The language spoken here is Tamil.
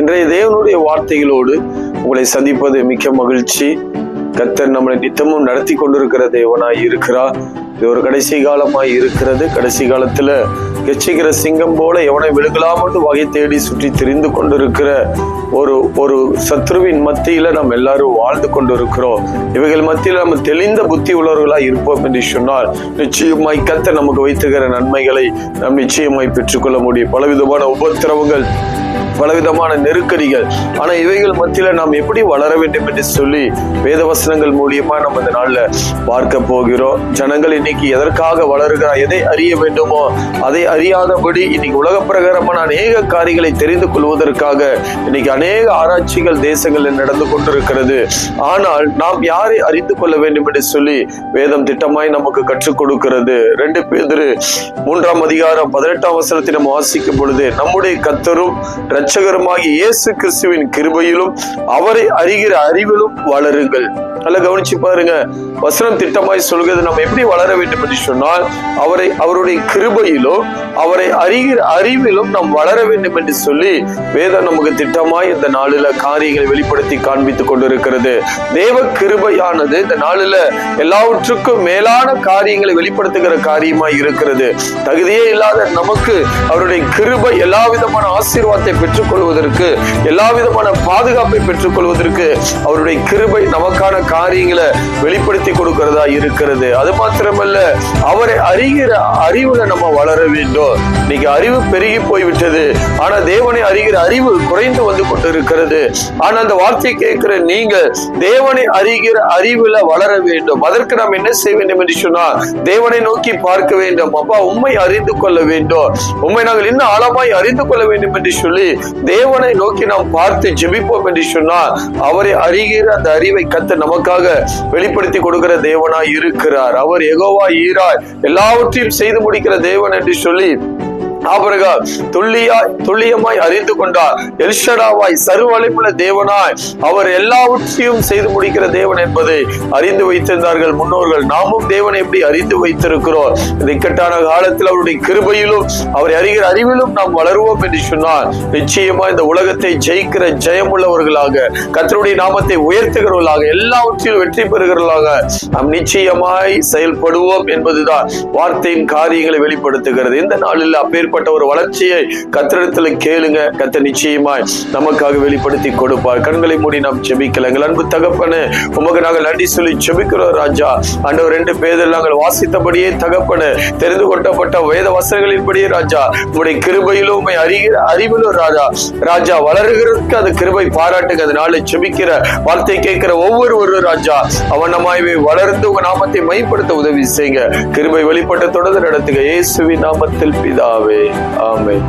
இன்றைய தேவனுடைய வார்த்தைகளோடு உங்களை சந்திப்பது மிக்க மகிழ்ச்சி. கத்தர் நம்மளை நித்தமும் நடத்தி கொண்டிருக்கிற தேவனாய் இருக்கிறார். இது ஒரு கடைசி காலமாய் இருக்கிறது. கடைசி காலத்துல கெச்சிக்கிற சிங்கம் போல எவனை விழுகலாமட்டு வகை தேடி சுற்றி திரிந்து கொண்டிருக்கிற ஒரு ஒரு சத்ருவின் மத்தியில நம்ம எல்லாரும் வாழ்ந்து கொண்டிருக்கிறோம். இவைகள் மத்தியில நம்ம தெளிந்த புத்தி உள்ளவர்களா இருப்போம் என்று சொன்னால் நிச்சயமாய் கத்த நமக்கு வைத்துகிற நன்மைகளை நாம் நிச்சயமாய் பெற்றுக்கொள்ள முடியும். பலவிதமான உபத்திரவங்கள் பலவிதமான நெருக்கடிகள். ஆனா இவைகள் மத்தியில நாம் எப்படி வளர வேண்டும் என்று சொல்லி வேதவசனங்கள் மூலியமா நம்ம இந்த நாள்ல பார்க்க போகிறோம். ஜனங்கள் இன்னைக்கு எதற்காக வளருகிறார் எதை அறிய வேண்டுமோ அதை அறியாதபடி இன்னைக்கு உலக பிரகாரமான அநேக காரியங்களை தெரிந்து கொள்வதற்காக இன்னைக்கு அநேக ஆராய்ச்சிகள் தேசங்களில் நடந்து கொண்டிருக்கிறது. ஆனால் நாம் யாரை அறிந்து கொள்ள வேண்டும் என்று சொல்லி வேதம் திட்டமாய் நமக்கு கற்றுக் கொடுக்கிறது. ரெண்டு பேர் மூன்றாம் அதிகாரம் பதினெட்டாம் வசனத்தை நம்ம வாசிக்கும் பொழுது நம்முடைய கத்தரும் இரட்சகருமாகிய இயேசு கிறிஸ்துவின் கிருபையிலும் அவரை அறிகிற அறிவிலும் வளருங்கள். நல்லா கவனிச்சு பாருங்க. வசனம் திட்டமாய் சொல்கிறது நம்ம எப்படி வளர வேண்டும்? என்று சொன்னால் அவரை அவருடைய கிருபையிலும் அவரை அறிகிற அறிவிலும் நாம் வளர வேண்டும் என்று சொல்லி வேதம் நமக்கு திட்டமாய் இந்த நாளில காரியங்களை வெளிப்படுத்தி காண்பித்துக் கொண்டிருக்கிறது. தேவ கிருபையானது இந்த நாளில எல்லாவற்றுக்கும் மேலான காரியங்களை வெளிப்படுத்துகிற காரியமாய் இருக்கிறது. தகுதியே இல்லாத நமக்கு அவருடைய கிருபை எல்லா விதமான ஆசீர்வாதத்தை பெற்றுக்கொள்வதற்கு எல்லா விதமான பாதுகாப்பை பெற்றுக்கொள்வதற்கு அவருடைய கிருபை நமக்கான காரியங்களை வெளிப்படுத்தி கொடுக்கிறதா இருக்கிறது. அது மாத்திரமல்ல அவரை அறிகிற அறிவுல நம்ம வளர வேண்டும். இன்னைக்கு அறிவு பெருகி போய்விட்டது. ஆனா தேவனை அறிகிற அறிவு குறைந்து வந்து கொண்டு இருக்கிறது ஆனா அந்த வார்த்தையை கேட்கிற நீங்க தேவனை அறிகிற அறிவுல வளர வேண்டும். அதற்கு நாம் என்ன செய்ய வேண்டும் என்று சொன்னால் தேவனை நோக்கி பார்க்க வேண்டும். அப்பா உண்மை அறிந்து கொள்ள வேண்டும். உண்மை நாங்கள் இன்னும் ஆழமாய் அறிந்து கொள்ள வேண்டும் என்று சொல்லி தேவனை நோக்கி நாம் பார்த்து ஜெபிப்போம் என்று சொன்னால் அவரை அறிகிற அந்த அறிவை கத்து நமக்காக வெளிப்படுத்தி கொடுக்கிற தேவனாய் இருக்கிறார். அவர் எகோவா ஈராய் எல்லாவற்றையும் செய்து முடிக்கிற தேவன் என்று சொல்லி ஆபரகாம் துல்லியாய் துல்லியமாய் அறிந்து கொண்டார். எல்ஷடாவாய் சர்வழைப்புள்ள தேவனாய் அவர் எல்லாவற்றையும் செய்து முடிக்கிற தேவன் என்பதை அறிந்து வைத்திருந்தார்கள் முன்னோர்கள். நாமும் தேவனை எப்படி அறிந்து வைத்திருக்கிறோம். இக்கட்டான காலத்தில் அவருடைய கிருபையிலும் அவரை அறிகிற அறிவிலும் நாம் வளருவோம் என்று சொன்னால் நிச்சயமா இந்த உலகத்தை ஜெயிக்கிற ஜெயமுள்ளவர்களாக கத்தருடைய நாமத்தை உயர்த்துகிறவர்களாக எல்லாவற்றிலும் வெற்றி பெறுகிறவர்களாக நாம் நிச்சயமாய் செயல்படுவோம் என்பதுதான் வார்த்தையின் காரியங்களை வெளிப்படுத்துகிறது. இந்த நாளில் அப்பேற்பட்ட ஒரு வளர்ச்சியை கத்திரத்துல கேளுங்க. கத்த நிச்சயமாய் நமக்காக வெளிப்படுத்தி கொடுப்பார். கண்களை மூடி நாம் செபிக்கல எங்கள் அன்பு தகப்பனு உமக்கு நாங்கள் நன்றி சொல்லி செபிக்கிறோம் ராஜா. அண்டவர் ரெண்டு பேரில் நாங்கள் வாசித்தபடியே தகப்பனு தெரிந்து கொண்டப்பட்ட வேத வசனங்களின்படியே ராஜா உங்களுடைய கிருபையிலும் உண்மை அறிகிற அறிவிலும் ராஜா. ராஜா வளர்கிறதுக்கு அந்த கிருபை பாராட்டுங்க அதனால செபிக்கிற வார்த்தை கேட்கிற ஒவ்வொருவரும் ராஜா அவனமாய்வை வளர்ந்து உங்க நாமத்தை மைப்படுத்த உதவி செய்யுங்க. கிருபை வெளிப்பட்ட தொடர்ந்து நடத்துக இயேசுவின் நாமத்தில் பிதாவே. ஆமென்